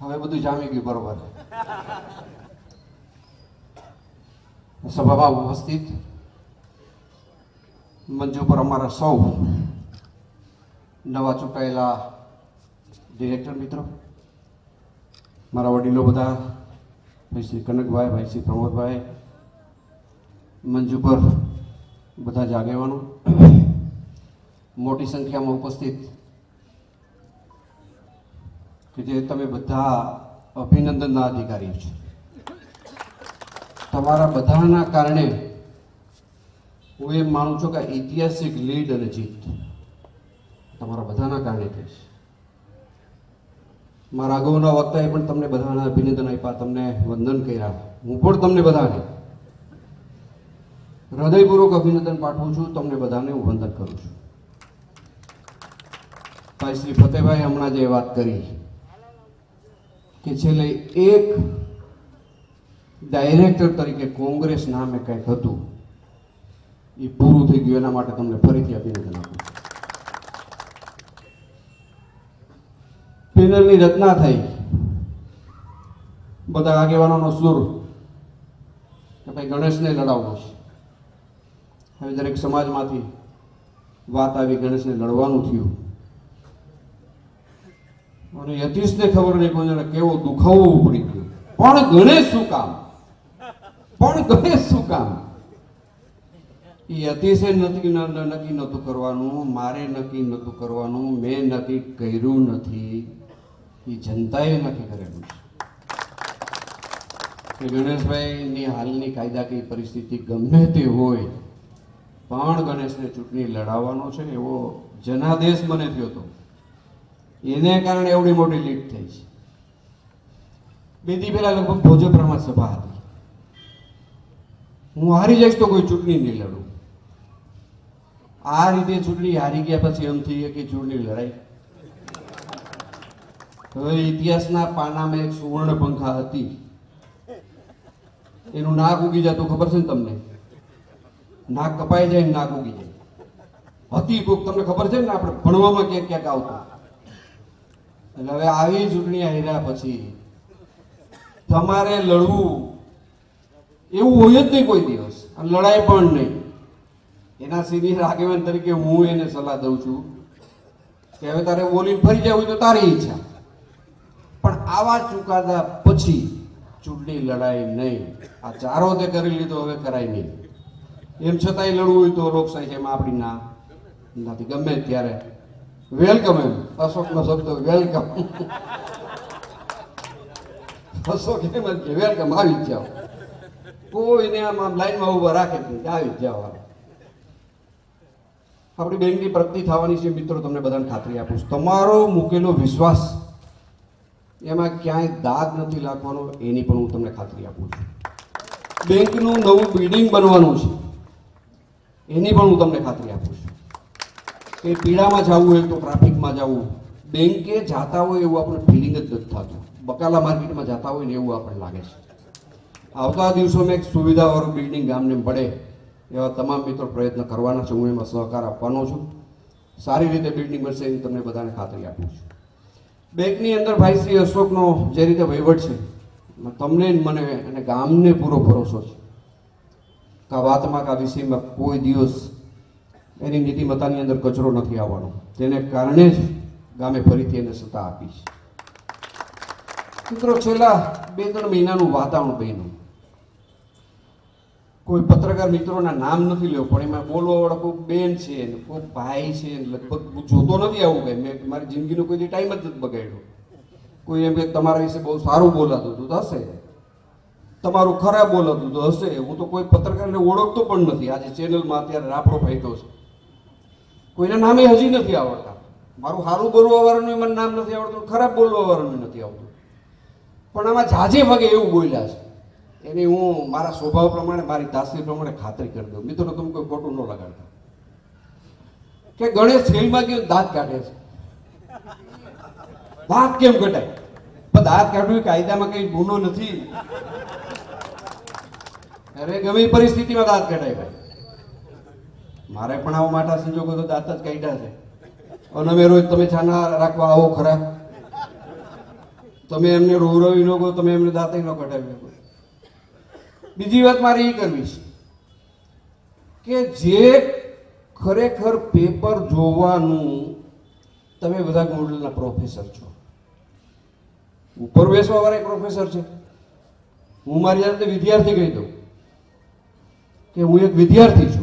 હવે બધું જામી ગયું બરોબર. સભામાં ઉપસ્થિત. મંચ ઉપર અમારા સૌ નવા ચૂંટાયેલા ડિરેક્ટર મિત્રો. મારા વડીલો બધા, ભાઈ શ્રી કનકભાઈ, ભાઈ શ્રી પ્રમોદભાઈ, મંચ ઉપર બધા જ આગેવાનો મોટી સંખ્યામાં ઉપસ્થિત કે જે તમે બધા અભિનંદનના અધિકારી છો. તમારા બધાના કારણે હું એમ માનું છું કે ઐતિહાસિક લીડ અને જીત તમારા બધાના કારણે થઈ છે. મારા અગાઉના વક્તાએ પણ તમને બધાના અભિનંદન આપ્યા, તમને વંદન કર્યા. હું પણ તમને બધાને હૃદયપૂર્વક અભિનંદન પાઠવું છું, તમને બધાને હું વંદન કરું છું. ભાઈ શ્રી ફતેહભાઈ હમણાં જે વાત કરી કે છેલ્લે એક ડાયરેક્ટર તરીકે કોંગ્રેસ નામે કંઈક હતું, એ પૂરું થઈ ગયું. એના માટે તમને ફરીથી અભિનંદન આપું પેનલની રચના થઈ. બધા આગેવાનોનો સુર કે ભાઈ ગણેશને લડાવવો છે. હવે દરેક સમાજમાંથી વાત આવી ગણેશને લડવાનું થયું. અને યતીશને ખબર નહીં, કોઈને કેવો દુખાવો ઉપડી ગયો. પણ ગણેશ શું કામ? પણ ગણેશ શું કામ? એ અતિશય નક્કી નક્કી નહોતું કરવાનું, મારે નક્કી નહોતું કરવાનું, મેં નક્કી કર્યું નથી. એ જનતાએ નક્કી કરેલું છે. ગણેશભાઈની હાલની કાયદાકીય પરિસ્થિતિ ગમે તે હોય, પણ ગણેશને ચૂંટણી લડાવવાનો છે એવો જનાદેશ મને થયો હતો. એને કારણે એવડી મોટી લીડ થઈ છે. બે દી પહેલા લગભગ ભોજપરામાં સભા હતી. હું હારી જઈશ તો કોઈ ચૂંટણી નહીં લડું. આ રીતે ચૂંટણી હારી ગયા પછી એમ થઈ કે ચૂંટણી લડાઈ. હવે ઇતિહાસના પાનામાં એક સુવર્ણ પંખા હતી. એનું નાક ઉગી જતું ખબર છે ને તમને? નાક કપાઈ જાય નાક ઉગી જાય. હતી કોક, તમને ખબર છે ને આપણે ભણવામાં ક્યાંક ક્યાંક આવતું? એટલે હવે આવી ચૂંટણી આવ્યા પછી તમારે લડવું એવું હોય જ નહીં કોઈ દિવસ. અને લડાઈ પણ નહીં. એના સિનિયર આગેવાન તરીકે હું એને સલાહ દઉં છું કે હવે તારે બોલીને ફરી જવું તો તારી ઈચ્છા. પણ આવા ચુકાદા પછી ચૂંટણી લડાઈ નહીં. આ ચારો તે કરી લીધો, હવે કરાય નહીં. એમ છતાંય લડવું હોય તો લોકશાહી એમાં આપણી ના નથી. ગમે ત્યારે વેલકમ એમ અશોકનો શબ્દ વેલકમ અશોક એમ જ કે વેલકમ આવી જ જાઓ કોઈને આમ આમ લાઈનમાં ઊભા રાખે જ નહીં આવી જ જાઓ આપણી બેંકની પ્રગતિ થવાની છે. મિત્રો, તમને બધાને ખાતરી આપું છું. તમારો મૂકેલો વિશ્વાસ એમાં ક્યાંય દાગ નથી લાગવાનો. એની પણ હું તમને ખાતરી આપું છું. બેંકનું નવું બિલ્ડિંગ બનવાનું છે. એની પણ હું તમને ખાતરી આપું છું. કે પીડામાં જવું હોય તો ટ્રાફિકમાં જવું. બેંકે જાતા હોય એવું આપણે ફિલિંગ જ નથી થતું. બકાલા માર્કેટમાં જતા હોય ને એવું આપણને લાગે છે. આવતા દિવસોમાં એક સુવિધાવાળું બિલ્ડિંગ ગામને મળે એવા તમામ મિત્રો પ્રયત્ન કરવાના છે. હું એમાં સહકાર આપવાનો છું. સારી રીતે બિલ્ડિંગ મળશે એની તમને બધાને ખાતરી આપું છું. બેંકની અંદર ભાઈ શ્રી અશોકનો જે રીતે વહીવટ છે, તમને મને અને ગામને પૂરો ભરોસો છે. કા વાતમાં, કા વિષયમાં કોઈ દિવસ એની નીતિમત્તાની અંદર કચરો નથી આવવાનો. તેને કારણે જ ગામે ફરીથી એને સત્તા આપી છે. મિત્રો, છેલ્લા બે ત્રણ મહિનાનું વાતાવરણ બન્યું. કોઈ પત્રકાર મિત્રોના નામ નથી લેવું, પણ એમાં બોલવાવાળા કોઈ બેન છે ને કોઈ ભાઈ છે લગભગ હું જોતો નથી આવું કઈ મેં મારી જિંદગીનો કોઈ ટાઈમ જ નથી બગાડ્યો. કોઈ એમ કે તમારા વિશે બહુ સારું બોલાતું હતું તો હશે. તમારું ખરાબ બોલાતું તો હશે. હું તો કોઈ પત્રકારને ઓળખતો પણ નથી. આજે ચેનલમાં અત્યારે રાફડો ફાયદો છે. કોઈના નામે હજી નથી આવડતા. મારું સારું બોલવા વાળાનું મને નામ નથી આવડતું, ખરાબ બોલવા વાળાનું નથી આવડતું. પણ આમાં જાજે ભાગે એવું બોલ્યા છે. એની હું મારા સ્વભાવ પ્રમાણે, મારી દાસરી પ્રમાણે ખાતરી કરી દઉં. મિત્રો તમે કોઈ ખોટું ન લગાડતા. કે ગણેશ જેલમાં ગયો દાંત કાઢે છે. દાંત કેમ કઢાય? પણ દાંત કાઢવું કાયદામાં કઈ ગુનો નથી. અરે ગમે પરિસ્થિતિમાં દાંત કઢાય ભાઈ. મારે પણ આવો માટા સંજોગો તો દાંત જ કાઢ્યા છે. અને અમે રોજ તમે છાના રાખવા આવો ખરા. તમે એમને રોવરાવી ન કહો, તમે એમને દાંતે ન કઢાવી શકો. બીજી વાત મારે એ કરવી છે કે જે ખરેખર પેપર જોવાનું તમે બધા ગોલ્ડના પ્રોફેસર છો. ઉપર બેસવા વાળા પ્રોફેસર છે. હું મારી જાતે વિદ્યાર્થી કહી દઉં કે હું એક વિદ્યાર્થી છું.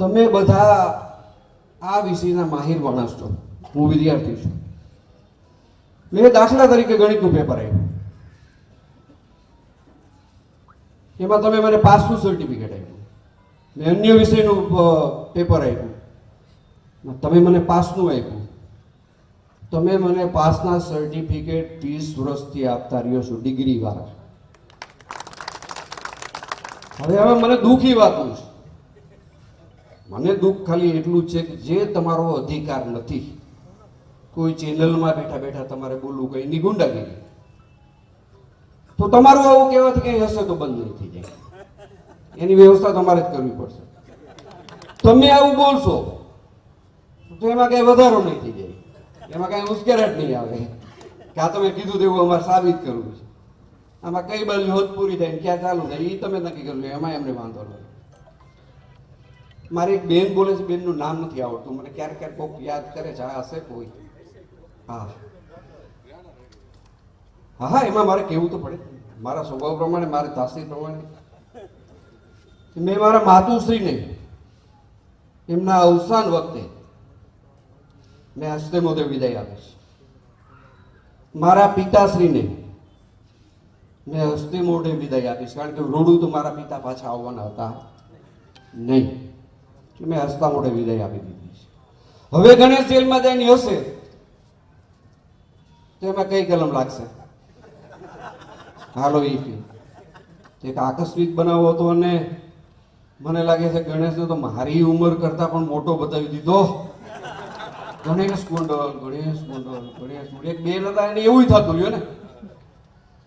તમે બધા આ વિષયના માહિર માણસ છો. હું વિદ્યાર્થી છું. મેં દાખલા તરીકે ગણિતનું પેપર આપ્યું. એમાં તમે મને પાસનું સર્ટિફિકેટ આપ્યું. મેં અન્ય વિષયનું પેપર આપ્યું. તમે મને પાસનું આપ્યું. તમે મને પાસના સર્ટિફિકેટ ત્રીસ વર્ષથી આપતા રહ્યો છો, ડિગ્રી વાળા. હવે હવે મને દુઃખી વાતનું છે. મને દુઃખ ખાલી એટલું છે કે જે તમારો અધિકાર નથી, કોઈ ચેનલમાં બેઠા બેઠા તમારે બોલવું કઈ ની ગુંડાગીરી. તો તમારું આવું કહેવાથી કઈ હશે તો બંધ નહીં થઈ જાય. એની વ્યવસ્થા તમારે જ કરવી પડશે. તમે આવું બોલશો, તો એમાં કઈ વધારો નહીં થઈ જાય. એમાં કઈ ઉશ્કેરાટ નહીં આવે. કે આ તમે કીધું તેવું અમારે સાબિત કરવું છે. આમાં કઈ બાજુ હોત પૂરી થાય ક્યાં ચાલુ થાય એ તમે નક્કી કરજો એમાં એમને વાંધો નથી મારી એક બેન બોલે છે, બેનનું નામ નથી આવડતું. મને ક્યારેક ક્યારેક કોક યાદ કરે છે હશે કોઈ. હા. હા હા, એમાં મારે કહેવું તો પડે. મારા સ્વભાવ પ્રમાણે, મારી તાસીર પ્રમાણે. મેં મારા માતુશ્રીને એમના અવસાન વખતે મેં હસ્તે મોઢે વિદાય આપીશ મારા પિતાશ્રીને મેં હસ્તે મોઢે વિદાય આપીશ કારણ કે રૂડું તો મારા પિતા પાછા આવવાના હતા. નહીં. એટલે મેં હસતા મોઢે વિદાય આપી દીધી છે. હવે ગણેશ જેલમાં જઈને હશે, તો એમાં કઈ કલમ લાગશે? હાલો એ કે. એક આકસ્મિક બનાવ હતો અને મને લાગે છે ગણેશને તો મારી ઉંમર કરતા પણ મોટો બતાવી દીધો. ગણેશ ગોંડલ ગણેશ ગોંડલ ગણેશ ગોંડલ. એક બેન હતા, એને એવું થતું રહ્યું ને?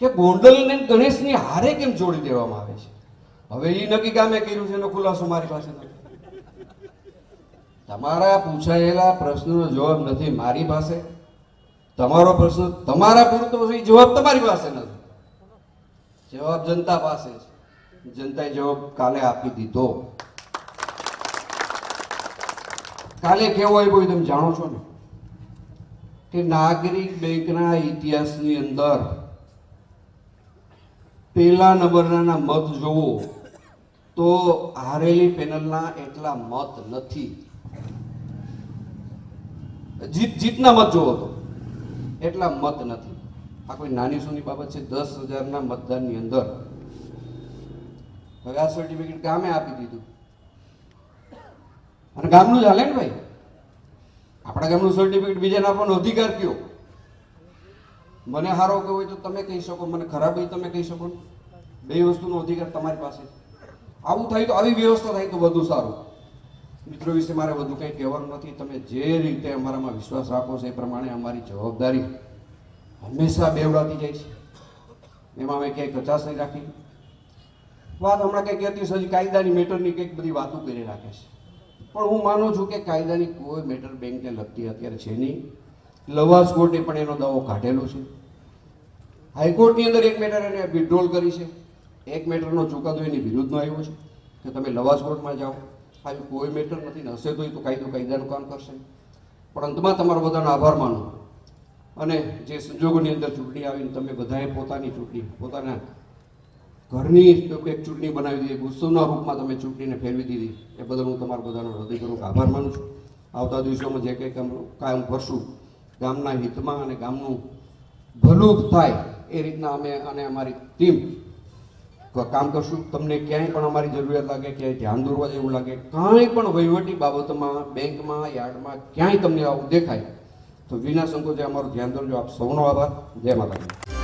કે ગોંડલ ને ગણેશની હારે કેમ જોડી દેવામાં આવે છે? હવે એ નક્કી કામે કર્યું છે, એનો ખુલાસો મારી પાસે નથી તમારા પૂછાયેલા પ્રશ્નનો જવાબ નથી મારી પાસે. તમારો પ્રશ્ન તમારા પૂરતો જવાબ તમારી પાસે નથી. જવાબ જનતા પાસે છે. જનતાએ જવાબ કાલે આપી દીધો. કાલે કેવો આવ્યો તમે જાણો છો ને? કે નાગરિક બેંકના ઇતિહાસની અંદર પેલા નંબરના મત જોવો તો હારેલી પેનલના એટલા મત નથી. જીત જીતના મત જોવો તો. એટલા મત નથી. આ કોઈ નાની સૂની બાબત છે, દસ હજારના મતદાનની અંદર. હવે આ સર્ટિફિકેટ ગામે આપી દીધું. અને ગામનું જ હાલે ને ભાઈ? આપણા ગામનું સર્ટિફિકેટ બીજાને આપવાનો અધિકાર કયો? મને હારો કે હોય તો તમે કહી શકો, મને ખરાબ હોય તમે કહી શકો. બે વસ્તુનો અધિકાર તમારી પાસે. આવું થાય તો આવી વ્યવસ્થા થાય તો વધુ સારું. મિત્રો વિશે મારે વધુ કંઈ કહેવાનું નથી. તમે જે રીતે અમારામાં વિશ્વાસ રાખો છો એ પ્રમાણે અમારી જવાબદારી હંમેશા બેવડાતી જાય છે. એમાં અમે ક્યાંય કચાશ નહીં રાખી. વાત હમણાં કંઈક કહેતી હજી કાયદાની મેટરની કંઈક બધી વાતો કરી રાખે છે. પણ હું માનું છું કે કાયદાની કોઈ મેટર બેંકને લગતી અત્યારે છે નહીં. લવાસ કોર્ટે પણ એનો દાવો કાઢેલો છે. હાઈકોર્ટની અંદર એક મેટર એને વિડ્રોલ કરી છે. એક મેટરનો ચુકાદો એની વિરુદ્ધનો આવ્યો છે કે તમે લવાસ કોર્ટમાં જાઓ. આવી કોઈ મેટર નથી ને હશે તો એ તો કાયદો કાયદાનું કામ કરશે. પણ અંતમાં તમારો બધાનો આભાર માનું. અને જે સંજોગોની અંદર ચૂંટણી આવીને તમે બધાએ પોતાની ચૂંટણી, પોતાના ઘરની એક ચૂંટણી બનાવી દીધી ઉત્સવના રૂપમાં તમે ચૂંટણીને ફેરવી દીધી, એ બદલ હું તમારો બધાનો હૃદયપૂર્વક આભાર માનું છું. આવતા દિવસોમાં જે કંઈ કામ કરશું, ગામના હિતમાં અને ગામનું ભલું થાય એ રીતના અમે અને અમારી ટીમ કામ કરશું. તમને ક્યાંય પણ અમારી જરૂરિયાત લાગે, ક્યાંય ધ્યાન દોરવા જેવું લાગે, કાંઈ પણ વહીવટી બાબતમાં, બેંકમાં, યાર્ડમાં ક્યાંય તમને આવું દેખાય, તો વિના સંકોચે અમારું ધ્યાન દોરજો. આપ સૌનો આભાર. જય માતાજી.